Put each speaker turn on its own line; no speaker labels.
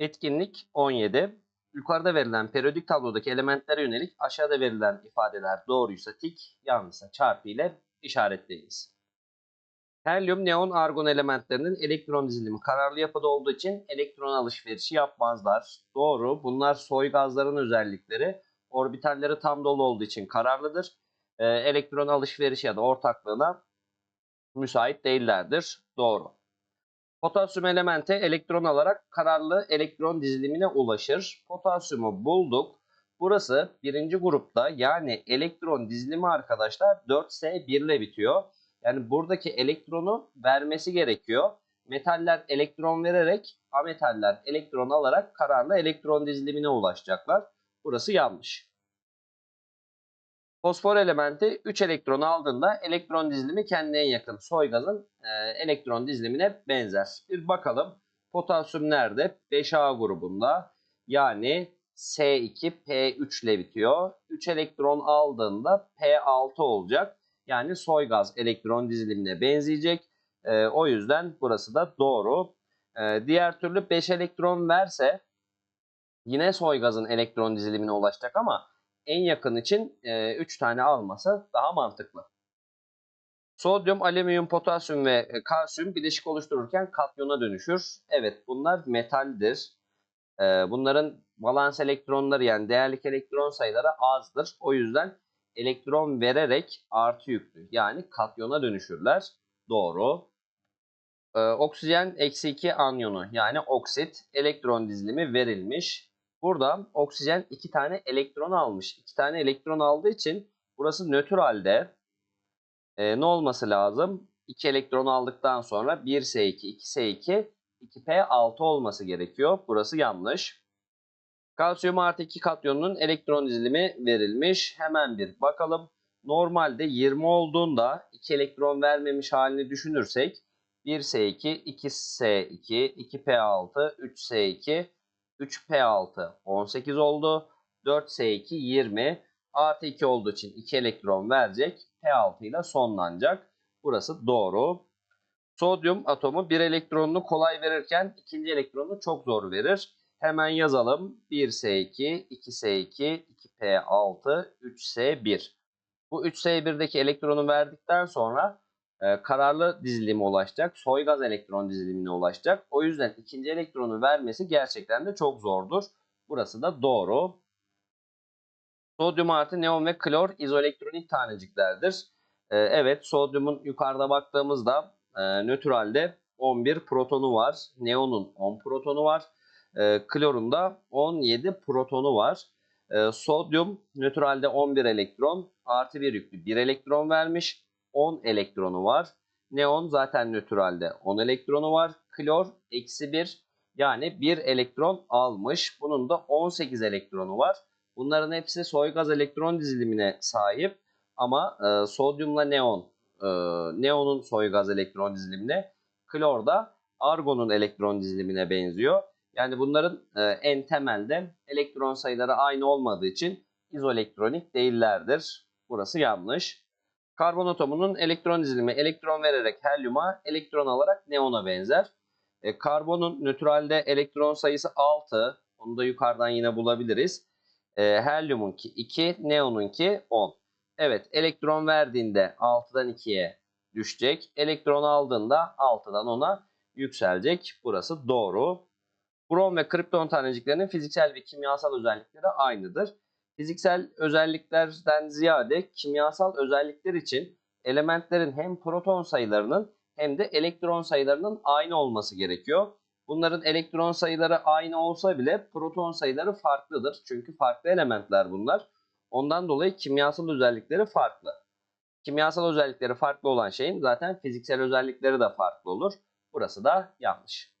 Etkinlik 17. Yukarıda verilen periyodik tablodaki elementlere yönelik aşağıda verilen ifadeler doğruysa tik, yanlışsa çarpı ile işaretleyiniz. Helyum, neon, argon elementlerinin elektron dizilimi kararlı yapıda olduğu için elektron alışverişi yapmazlar. Doğru. Bunlar soy gazların özellikleri. Orbitalleri tam dolu olduğu için kararlıdır. Ee, elektron alışverişi ya da ortaklığına müsait değillerdir. Doğru. Potasyum elementi elektron alarak kararlı elektron dizilimine ulaşır. Potasyumu bulduk. Burası birinci grupta yani elektron dizilimi arkadaşlar 4S1 ile bitiyor. Yani buradaki elektronu vermesi gerekiyor. Metaller elektron vererek ametaller elektron alarak kararlı elektron dizilimine ulaşacaklar. Burası yanlış. Fosfor elementi 3 elektron aldığında elektron dizilimi kendine en yakın soy gazın e, elektron dizilimine benzer. Bir bakalım potasyum nerede? 5A grubunda yani S2 P3 ile bitiyor. 3 elektron aldığında P6 olacak. Yani soy gaz elektron dizilimine benzeyecek. E, o yüzden burası da doğru. E, diğer türlü 5 elektron verse yine soy gazın elektron dizilimine ulaşacak ama en yakın için 3 tane alması daha mantıklı. Sodyum, alüminyum, potasyum ve e, kalsiyum bileşik oluştururken katyona dönüşür. Evet bunlar metaldir. Bunların valans elektronları yani değerlik elektron sayıları azdır. O yüzden elektron vererek artı yüklü yani katyona dönüşürler. Doğru. Oksijen eksi 2 anyonu yani oksit elektron dizilimi verilmiş. Burada oksijen 2 tane elektron almış. 2 tane elektron aldığı için burası nötr halde. E, ne olması lazım? 2 elektron aldıktan sonra 1S2, 2S2, 2P6 olması gerekiyor. Burası yanlış. Kalsiyum artı 2 katyonunun elektron dizilimi verilmiş. Hemen bir bakalım. Normalde 20 olduğunda 2 elektron vermemiş halini düşünürsek 1S2, 2S2, 2P6, 3S2, 3P6 18 oldu. 4S2 20 artı 2 olduğu için 2 elektron verecek. P6 ile sonlanacak. Burası doğru. Sodyum atomu bir elektronunu kolay verirken ikinci elektronunu çok zor verir. Hemen yazalım. 1S2, 2S2, 2P6, 3S1. Bu 3S1'deki elektronu verdikten sonra e, kararlı dizilime ulaşacak. Soy gaz elektron dizilimine ulaşacak. O yüzden ikinci elektronu vermesi gerçekten de çok zordur. Burası da doğru. Sodyum artı neon ve klor izoelektronik taneciklerdir. E, evet sodyumun yukarıda baktığımızda e, nötralde 11 protonu var. Neonun 10 protonu var. E, klorun da 17 protonu var. Sodyum nötralde 11 elektron artı bir yüklü 1 elektron vermiş. 10 elektronu var. Neon zaten nötralde 10 elektronu var. Klor eksi 1 yani 1 elektron almış. Bunun da 18 elektronu var. Bunların hepsi soy gaz elektron dizilimine sahip. Ama e, sodyumla neon, e, neonun soy gaz elektron dizilimine, klor da argonun elektron dizilimine benziyor. Yani bunların e, en temelde elektron sayıları aynı olmadığı için izoelektronik değillerdir. Burası yanlış. Karbon atomunun elektron dizilimi elektron vererek helyuma, elektron alarak neona benzer. E, karbonun nötralde elektron sayısı 6. Onu da yukarıdan yine bulabiliriz. E, helyumunki 2, neonunki 10. Evet elektron verdiğinde 6'dan 2'ye düşecek. Elektron aldığında 6'dan 10'a yükselecek. Burası doğru. Brom ve kripton taneciklerinin fiziksel ve kimyasal özellikleri aynıdır. Fiziksel özelliklerden ziyade kimyasal özellikler için elementlerin hem proton sayılarının hem de elektron sayılarının aynı olması gerekiyor. Bunların elektron sayıları aynı olsa bile proton sayıları farklıdır. Çünkü farklı elementler bunlar. Ondan dolayı kimyasal özellikleri farklı. Kimyasal özellikleri farklı olan şeyin zaten fiziksel özellikleri de farklı olur. Burası da yanlış.